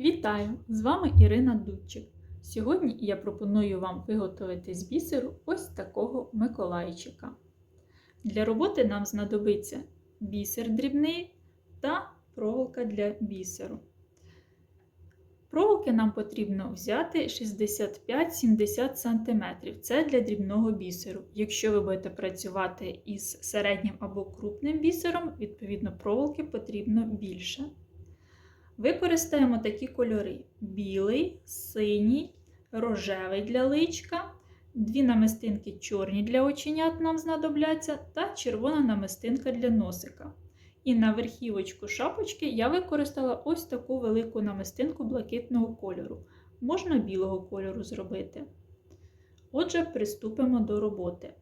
Вітаю! З вами Ірина Дудчик. Сьогодні я пропоную вам виготовити з бісеру ось такого Миколайчика. Для роботи нам знадобиться бісер дрібний та проволока для бісеру. Проволоки нам потрібно взяти 65-70 см. Це для дрібного бісеру. Якщо ви будете працювати із середнім або крупним бісером, відповідно проволоки потрібно більше. Використаємо такі кольори: білий, синій, рожевий для личка, дві намистинки чорні для оченят нам знадобляться, та червона намистинка для носика. І на верхівочку шапочки я використала ось таку велику намистинку блакитного кольору. Можна білого кольору зробити. Отже, приступимо до роботи.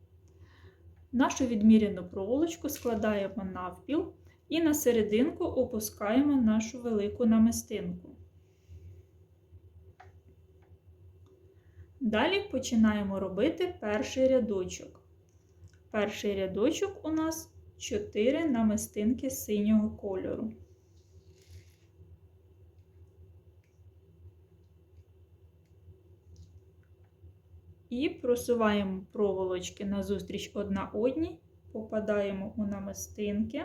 Нашу відміряну проволочку складаємо навпіл. І на серединку опускаємо нашу велику намистинку. Далі починаємо робити перший рядочок. Перший рядочок у нас 4 намистинки синього кольору. І просуваємо проволочки назустріч одна одній, попадаємо у намистинки.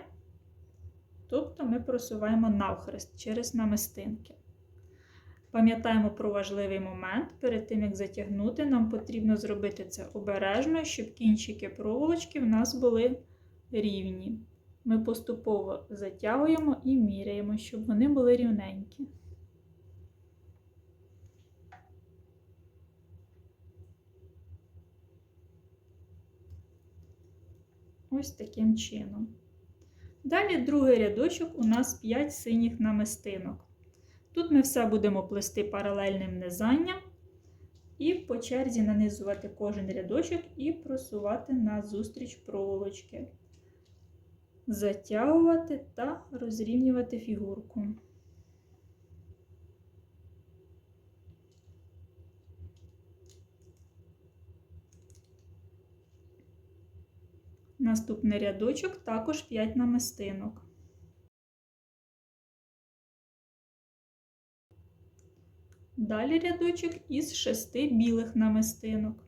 Тобто ми просуваємо навхрест через намистинки. Пам'ятаємо про важливий момент, перед тим, як затягнути, нам потрібно зробити це обережно, щоб кінчики проволочки в нас були рівні. Ми поступово затягуємо і міряємо, щоб вони були рівненькі. Ось таким чином. Далі другий рядочок у нас 5 синіх намистинок. Тут ми все будемо плести паралельним низанням і по черзі нанизувати кожен рядочок і просувати назустріч проволочки, затягувати та розрівнювати фігурку. Наступний рядочок також 5 намистинок. Далі рядочок із 6 білих намистинок.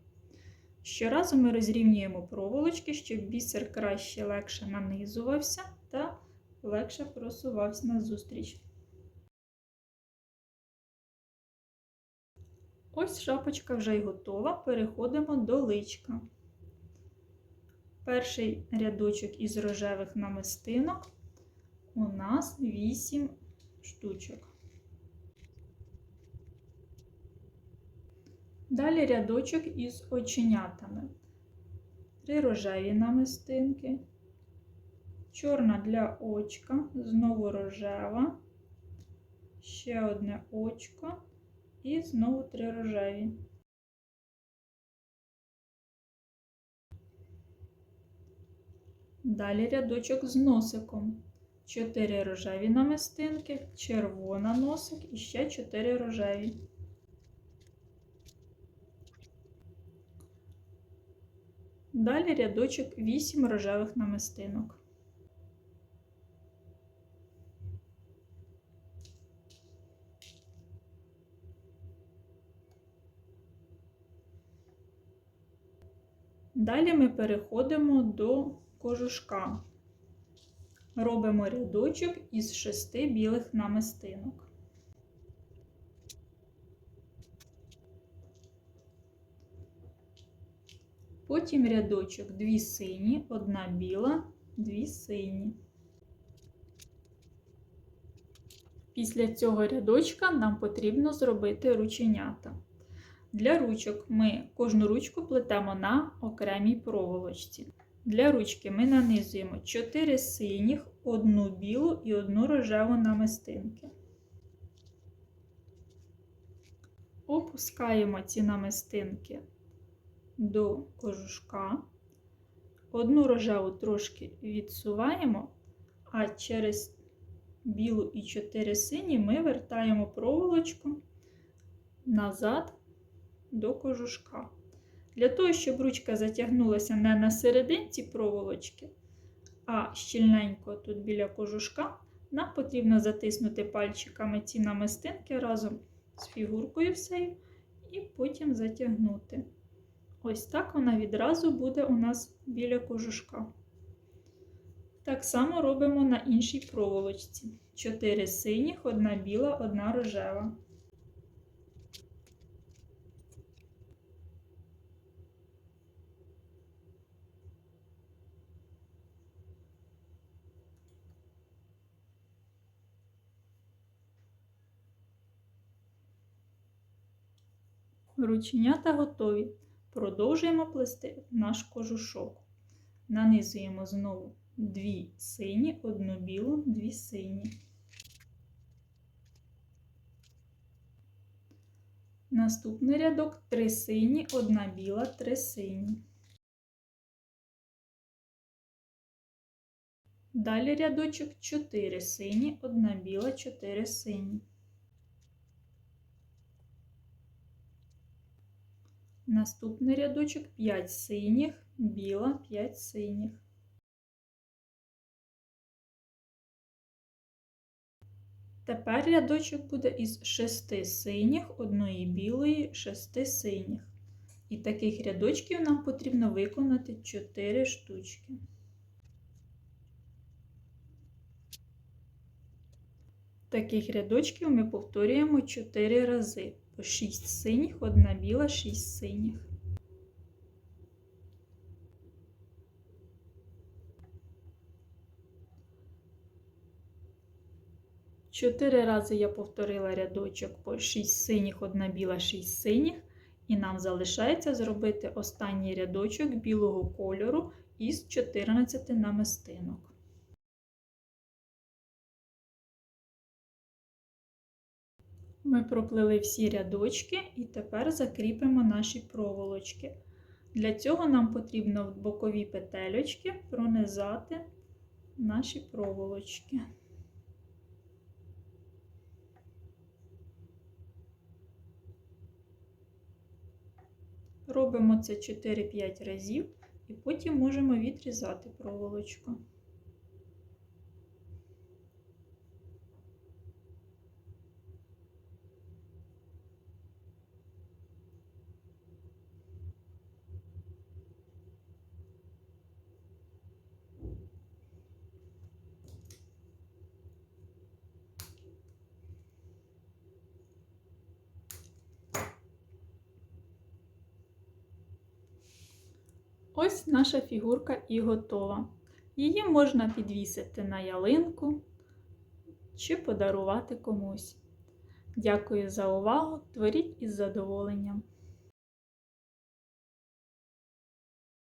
Щоразу ми розрівнюємо проволочки, щоб бісер краще легше нанизувався та легше просувався назустріч. Ось шапочка вже й готова. Переходимо до личка. Перший рядочок із рожевих намистинок у нас 8 штучок. Далі рядочок із оченятами. Три рожеві намистинки, чорна для очка, знову рожева, ще одне очко і знову три рожеві. Далі рядочок з носиком. 4 рожеві намистинки, червона носик і ще 4 рожеві. Далі рядочок 8 рожевих намистинок. Далі ми переходимо до кожушка. Робимо рядочок із шести білих намистинок. Потім рядочок дві сині, одна біла, дві сині. Після цього рядочка нам потрібно зробити рученята. Для ручок ми кожну ручку плетемо на окремій проволочці. Для ручки ми нанизуємо 4 синіх, одну білу і одну рожеву намистинки. Опускаємо ці намистинки до кожушка. Одну рожеву трошки відсуваємо, а через білу і 4 сині ми вертаємо проволочку назад до кожушка. Для того, щоб ручка затягнулася не на серединці проволочки, а щільненько тут біля кожушка, Нам потрібно затиснути пальчиками ці намистинки разом з фігуркою всею і потім затягнути. Ось так вона відразу буде у нас біля кожушка. Так само робимо на іншій проволочці. 4 синіх, одна біла, одна рожева. Рученята готові. Продовжуємо плести наш кожушок. Нанизуємо знову дві сині, одну білу, дві сині. Наступний рядок три сині, одна біла, три сині. Далі рядочок 4 сині, одна біла, 4 сині. Наступний рядочок 5 синіх, біла, 5 синіх. Тепер рядочок буде із 6 синіх, одної білої, 6 синіх. І таких рядочків нам потрібно виконати 4 штучки. Таких рядочків ми повторюємо 4 рази. По 6 синіх, одна біла, 6 синіх. Чотири рази я повторила рядочок по 6 синіх, одна біла, 6 синіх. І нам залишається зробити останній рядочок білого кольору із 14 намистинок. Ми проплили всі рядочки і тепер закріпимо наші проволочки. Для цього нам потрібно в бокові петельочки пронизати наші проволочки. Робимо це 4-5 разів і потім можемо відрізати проволочку. Ось наша фігурка і готова. Її можна підвісити на ялинку чи подарувати комусь. Дякую за увагу! Творіть із задоволенням!